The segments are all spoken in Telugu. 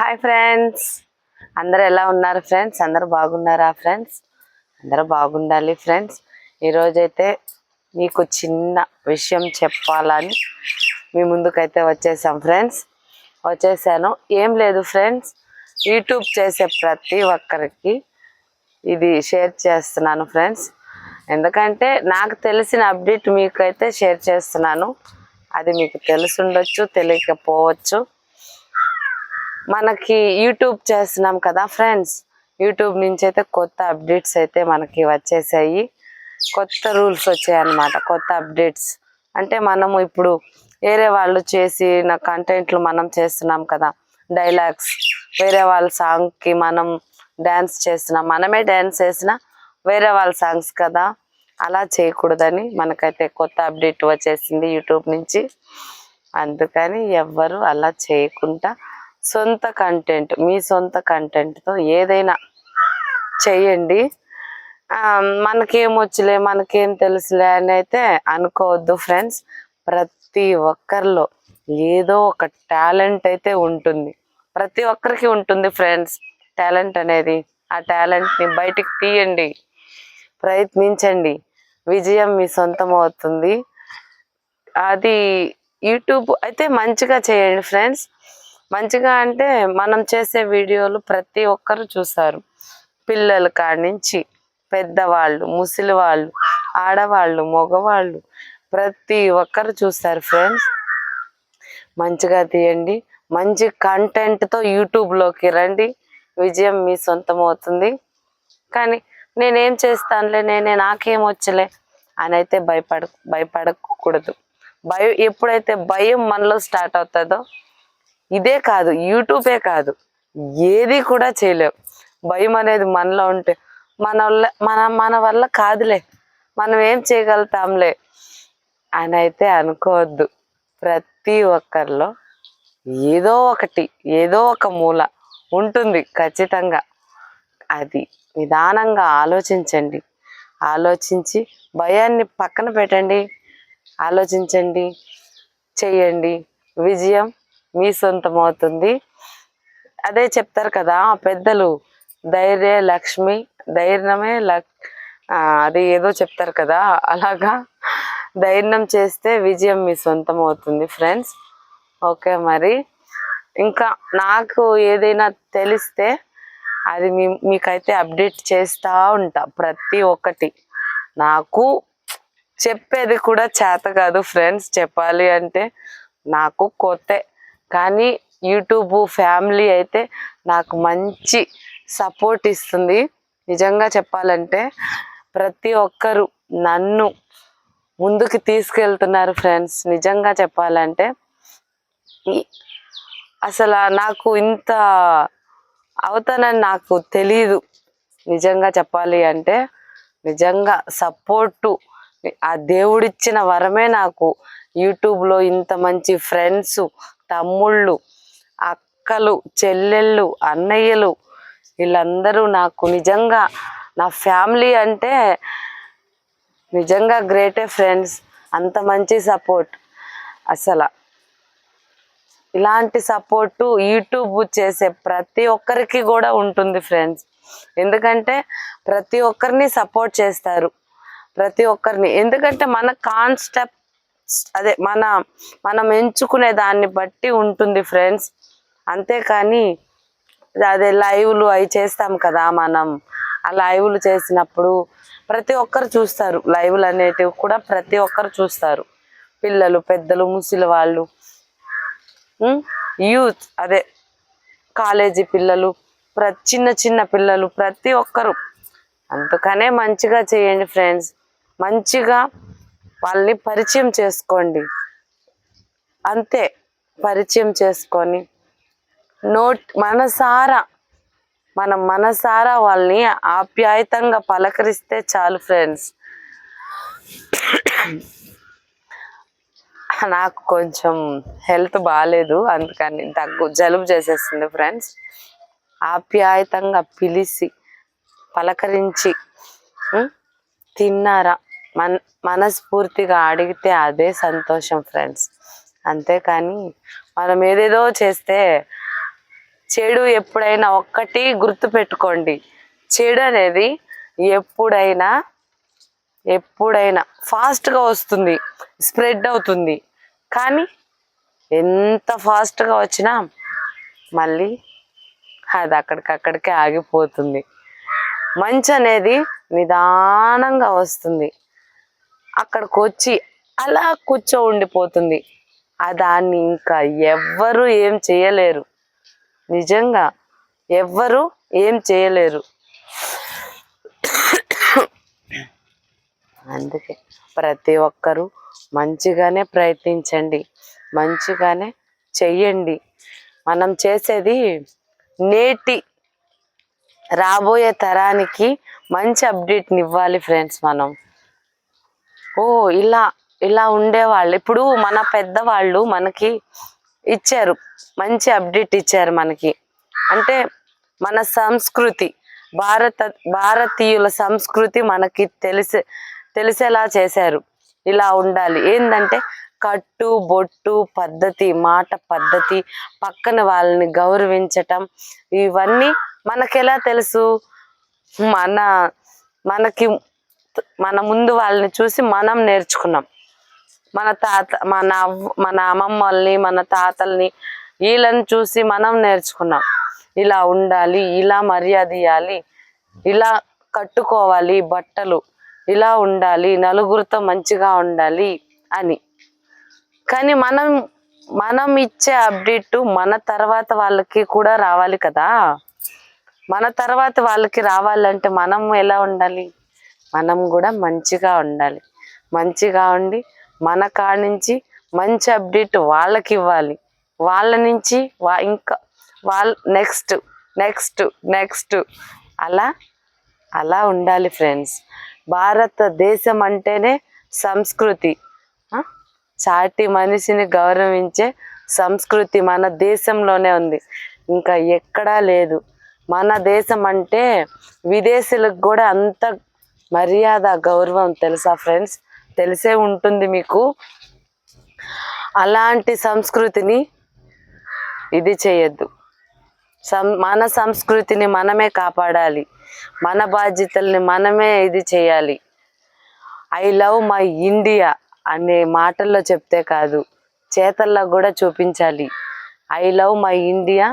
హాయ్ ఫ్రెండ్స్ అందరు ఎలా ఉన్నారు ఫ్రెండ్స్ అందరు బాగున్నారా ఫ్రెండ్స్ అందరూ బాగుండాలి ఫ్రెండ్స్ ఈరోజైతే మీకు చిన్న విషయం చెప్పాలని మీ ముందుకైతే వచ్చేసాం ఫ్రెండ్స్ వచ్చేసాను. ఏం లేదు ఫ్రెండ్స్ యూట్యూబ్ చేసే ప్రతి ఒక్కరికి ఇది షేర్ చేస్తున్నాను ఫ్రెండ్స్ ఎందుకంటే నాకు తెలిసిన అప్డేట్ మీకైతే షేర్ చేస్తున్నాను. అది మీకు తెలిసి ఉండొచ్చు తెలియకపోవచ్చు. మనకి యూట్యూబ్ చేస్తున్నాం కదా ఫ్రెండ్స్ యూట్యూబ్ నుంచి అయితే కొత్త అప్డేట్స్ అయితే మనకి వచ్చేసాయి. కొత్త రూల్స్ వచ్చాయి అన్నమాట కొత్త అప్డేట్స్ అంటే మనము ఇప్పుడు వేరే వాళ్ళు చేసిన కంటెంట్లు మనం చేస్తున్నాం కదా డైలాగ్స్ వేరే వాళ్ళ సాంగ్కి మనం డ్యాన్స్ చేస్తున్నాం. మనమే డ్యాన్స్ చేసినా వేరే వాళ్ళ సాంగ్స్ కదా. అలా చేయకూడదని మనకైతే కొత్త అప్డేట్ వచ్చేసింది యూట్యూబ్ నుంచి. అందుకని ఎవ్వరు అలా చేయకుండా సొంత కంటెంట్ మీ సొంత కంటెంట్తో ఏదైనా చెయ్యండి మనకేం వచ్చులే మనకేం తెలుసులే అని అయితే అనుకోవద్దు ఫ్రెండ్స్ ప్రతి ఒక్కరిలో ఏదో ఒక టాలెంట్ అయితే ఉంటుంది. ప్రతి ఒక్కరికి ఉంటుంది ఫ్రెండ్స్ టాలెంట్ అనేది ఆ టాలెంట్ని బయటికి తీయండి. ప్రయత్నించండి. విజయం మీ సొంతం అవుతుంది. అది యూట్యూబ్ అయితే మంచిగా చేయండి ఫ్రెండ్స్ మంచిగా అంటే మనం చేసే వీడియోలు ప్రతి ఒక్కరు చూస్తారు పిల్లల కాడి నుంచి పెద్దవాళ్ళు ముసలి వాళ్ళు ఆడవాళ్ళు మగవాళ్ళు ప్రతి ఒక్కరు చూస్తారు ఫ్రెండ్స్. మంచిగా తీయండి. మంచి కంటెంట్తో యూట్యూబ్లోకి రండి. విజయం మీ సొంతం అవుతుంది. కానీ నేనేం చేస్తానులే నేనే నాకేం వచ్చలే అని అయితే భయపడ భయపడకూడదు. భయం ఎప్పుడైతే భయం మనలో స్టార్ట్ అవుతుందో ఇదే కాదు యూట్యూబే కాదు. ఏది కూడా చేయలేవు భయం అనేది మనలో ఉంటే మన వల్ల మన మన వల్ల కాదులే. మనం ఏం చేయగలుగుతాంలే అని అయితే అనుకోవద్దు. ప్రతి ఒక్కరిలో ఏదో ఒకటి ఏదో ఒక మూల ఉంటుంది ఖచ్చితంగా. అది నిదానంగా ఆలోచించండి. ఆలోచించి భయాన్ని పక్కన పెట్టండి. ఆలోచించండి. చేయండి విజయం మీ సొంతం అవుతుంది. అదే చెప్తారు కదా పెద్దలు ధైర్య లక్ష్మి ధైర్యమే లక్ అది ఏదో చెప్తారు కదా అలాగా? ధైర్యం చేస్తే విజయం మీ సొంతం అవుతుంది ఫ్రెండ్స్. ఓకే మరి. ఇంకా నాకు ఏదైనా తెలిస్తే అది మీ మీకైతే అప్డేట్ చేస్తూ ఉంటా ప్రతి ఒక్కటి. నాకు చెప్పేది కూడా చేత కాదు ఫ్రెండ్స్ చెప్పాలి అంటే నాకు కొత్త కానీ యూట్యూబ్ ఫ్యామిలీ అయితే నాకు మంచి సపోర్ట్ ఇస్తుంది. నిజంగా చెప్పాలంటే ప్రతి ఒక్కరు నన్ను ముందుకు తీసుకెళ్తున్నారు ఫ్రెండ్స్. నిజంగా చెప్పాలంటే అసలు నాకు ఇంత అవుతానని నాకు తెలీదు. నిజంగా చెప్పాలి అంటే నిజంగా సపోర్టు ఆ దేవుడిచ్చిన వరమే నాకు యూట్యూబ్లో ఇంత మంచి ఫ్రెండ్స్ తమ్ముళ్ళు అక్కలు చెల్లెళ్ళు అన్నయ్యలు వీళ్ళందరూ నాకు నిజంగా నా ఫ్యామిలీ అంటే నిజంగా గ్రేటే ఫ్రెండ్స్. అంత మంచి సపోర్ట్ అసలు. ఇలాంటి సపోర్టు యూట్యూబ్ చేసే ప్రతి ఒక్కరికి కూడా ఉంటుంది ఫ్రెండ్స్. ఎందుకంటే ప్రతి ఒక్కరిని సపోర్ట్ చేస్తారు. ప్రతి ఒక్కరిని. ఎందుకంటే మన కాన్స్టెప్ అదే మన మనం ఎంచుకునే దాన్ని బట్టి ఉంటుంది ఫ్రెండ్స్. అంతేకాని అదే లైవ్లు అవి చేస్తాం కదా మనం. ఆ లైవ్లు చేసినప్పుడు ప్రతి ఒక్కరు చూస్తారు. లైవ్లు అనేటివి కూడా ప్రతి ఒక్కరు చూస్తారు. పిల్లలు పెద్దలు ముసలి వాళ్ళు యూత్ అదే కాలేజీ పిల్లలు ప్ర చిన్న చిన్న పిల్లలు ప్రతి ఒక్కరు. అందుకనే మంచిగా చేయండి ఫ్రెండ్స్. మంచిగా వాళ్ళని పరిచయం చేసుకోండి. అంతే పరిచయం చేసుకొని. నోట్ మనసారా మనం మనసారా వాళ్ళని ఆప్యాయతంగా పలకరిస్తే చాలు ఫ్రెండ్స్. నాకు కొంచెం హెల్త్ బాగాలేదు అందుకని దగ్గు జలుబు చేసేస్తుంది ఫ్రెండ్స్. ఆప్యాయతంగా పిలిచి పలకరించి తిన్నారా? మన మనస్ఫూర్తిగా అడిగితే అదే సంతోషం ఫ్రెండ్స్. అంతేకాని మనం ఏదేదో చేస్తే చెడు ఎప్పుడైనా ఒక్కటి గుర్తు పెట్టుకోండి. చెడు అనేది ఎప్పుడైనా ఎప్పుడైనా ఫాస్ట్గా వస్తుంది స్ప్రెడ్ అవుతుంది. కానీ ఎంత ఫాస్ట్గా వచ్చినా మళ్ళీ అది అక్కడికక్కడికే ఆగిపోతుంది. మంచి అనేది నిదానంగా వస్తుంది. అక్కడికి వచ్చి అలా కూర్చో ఉండిపోతుంది దాన్ని ఇంకా ఎవ్వరు ఏం చేయలేరు. నిజంగా ఎవ్వరు ఏం చేయలేరు. అందుకే ప్రతి ఒక్కరూ మంచిగానే ప్రయత్నించండి. మంచిగానే చెయ్యండి. మనం చేసేది నేటి రాబోయే తరానికి మంచి అప్డేట్ని ఇవ్వాలి ఫ్రెండ్స్ మనం. ఓ ఇలా ఇలా ఉండేవాళ్ళు. ఇప్పుడు మన పెద్దవాళ్ళు మనకి ఇచ్చారు. మంచి అప్డేట్ ఇచ్చారు మనకి. అంటే మన సంస్కృతి భారత భారతీయుల సంస్కృతి మనకి తెలిసే తెలిసేలా చేశారు. ఇలా ఉండాలి. ఏంటంటే కట్టు బొట్టు పద్ధతి మాట పద్ధతి పక్కన వాళ్ళని గౌరవించటం ఇవన్నీ మనకెలా తెలుసు? మన మనకి మన ముందు వాళ్ళని చూసి మనం నేర్చుకున్నాం. మన తాత మన మన అమ్మమ్మల్ని మన తాతల్ని వీళ్ళని చూసి మనం నేర్చుకున్నాం. ఇలా ఉండాలి ఇలా మర్యాద ఇవ్వాలి ఇలా కట్టుకోవాలి బట్టలు ఇలా ఉండాలి నలుగురితో మంచిగా ఉండాలి అని. కానీ మనం మనం ఇచ్చే అప్డేట్ మన తర్వాత వాళ్ళకి కూడా రావాలి కదా? మన తర్వాత వాళ్ళకి రావాలంటే మనం ఎలా ఉండాలి? మనం కూడా మంచిగా ఉండాలి. మంచిగా ఉండి మన కాడ నుంచి మంచి అప్డేట్ వాళ్ళకి ఇవ్వాలి. వాళ్ళ నుంచి వా ఇంకా వాళ్ళ నెక్స్ట్ నెక్స్ట్ నెక్స్ట్. అలా అలా ఉండాలి ఫ్రెండ్స్. భారతదేశం అంటేనే సంస్కృతి. చాటి మనిషిని గౌరవించే సంస్కృతి మన దేశంలోనే ఉంది. ఇంకా ఎక్కడా లేదు. మన దేశం అంటే విదేశీలకు కూడా అంత మర్యాద గౌరవం తెలుసా ఫ్రెండ్స్? తెలిసే ఉంటుంది మీకు. అలాంటి సంస్కృతిని ఇది చేయొద్దు. సం మన సంస్కృతిని మనమే కాపాడాలి. మన బాధ్యతల్ని మనమే ఇది చేయాలి. ఐ లవ్ మై ఇండియా అనే మాటల్లో చెప్తే కాదు చేతల్లో కూడా చూపించాలి. I love my India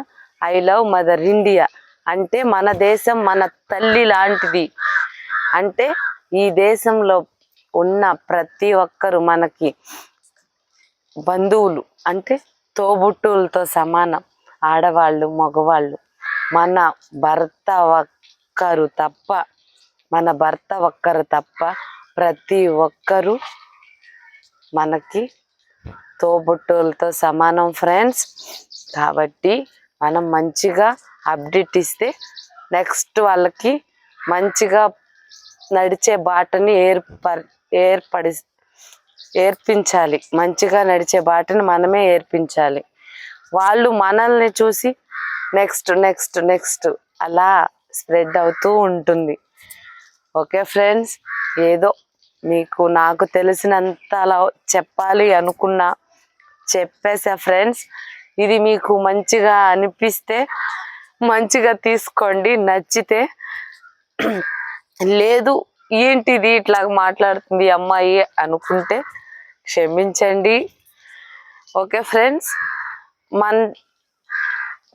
I love mother India అంటే మన దేశం మన తల్లి లాంటిది. అంటే ఈ దేశంలో ఉన్న ప్రతి ఒక్కరు మనకి బంధువులు అంటే తోబుట్టువులతో సమానం ఆడవాళ్ళు మగవాళ్ళు. మన భర్త ఒక్కరు తప్ప మన భర్త ఒక్కరు తప్ప ప్రతి ఒక్కరు మనకి తోబుట్టువులతో సమానం ఫ్రెండ్స్. కాబట్టి మనం మంచిగా అప్డేట్ ఇస్తే నెక్స్ట్ వాళ్ళకి మంచిగా నడిచే బాటని ఏర్పర్ ఏర్పడి ఏర్పించాలి. మంచిగా నడిచే బాటని మనమే ఏర్పించాలి. వాళ్ళు మనల్ని చూసి నెక్స్ట్ నెక్స్ట్ నెక్స్ట్ అలా స్ప్రెడ్ అవుతూ ఉంటుంది. Okay friends? ఏదో మీకు నాకు తెలిసినంత అలా చెప్పాలి అనుకున్నా చెప్పేసా ఫ్రెండ్స్. ఇది మీకు మంచిగా అనిపిస్తే మంచిగా తీసుకోండి. నచ్చితే లేదు ఏంటిది ఇట్లా మాట్లాడుతుంది అమ్మాయి అనుకుంటే క్షమించండి. ఓకే ఫ్రెండ్స్ మన్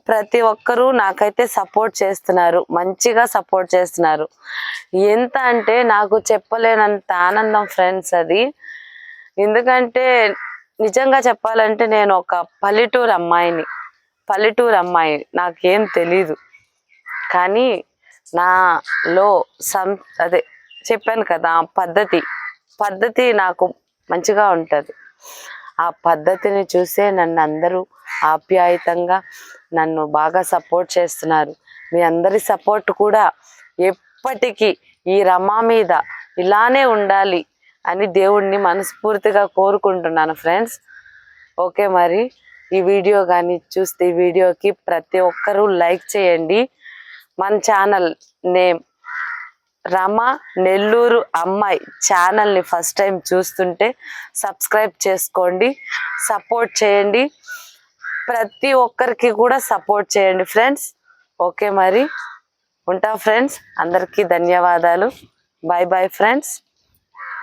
ప్రతి ఒక్కరూ నాకైతే సపోర్ట్ చేస్తున్నారు మంచిగా సపోర్ట్ చేస్తున్నారు. ఎంత అంటే నాకు చెప్పలేనంత ఆనందం ఫ్రెండ్స్ అది. ఎందుకంటే నిజంగా చెప్పాలంటే నేను ఒక పల్లెటూరు అమ్మాయిని పల్లెటూరు అమ్మాయి నాకేం తెలీదు. కానీ నాలో సం అదే చెప్పాను కదా పద్ధతి. పద్ధతి నాకు మంచిగా ఉంటుంది. ఆ పద్ధతిని చూసే నన్ను అందరూ ఆప్యాయతంగా నన్ను బాగా సపోర్ట్ చేస్తున్నారు. మీ అందరి సపోర్ట్ కూడా ఎప్పటికీ ఈ రమా మీద ఇలానే ఉండాలి అని దేవుణ్ణి మనస్ఫూర్తిగా కోరుకుంటున్నాను ఫ్రెండ్స్. ఓకే మరి ఈ వీడియో కానీ చూస్తే ఈ వీడియోకి ప్రతి ఒక్కరూ లైక్ చేయండి. మన ఛానల్ నేమ్ రమ నెల్లూరు అమ్మాయి. ఛానల్ని ఫస్ట్ టైం చూస్తుంటే సబ్స్క్రైబ్ చేసుకోండి సపోర్ట్ చేయండి. ప్రతి ఒక్కరికి కూడా సపోర్ట్ చేయండి ఫ్రెండ్స్ ఓకే మరి. ఉంటా ఫ్రెండ్స్ అందరికీ ధన్యవాదాలు. Bye bye friends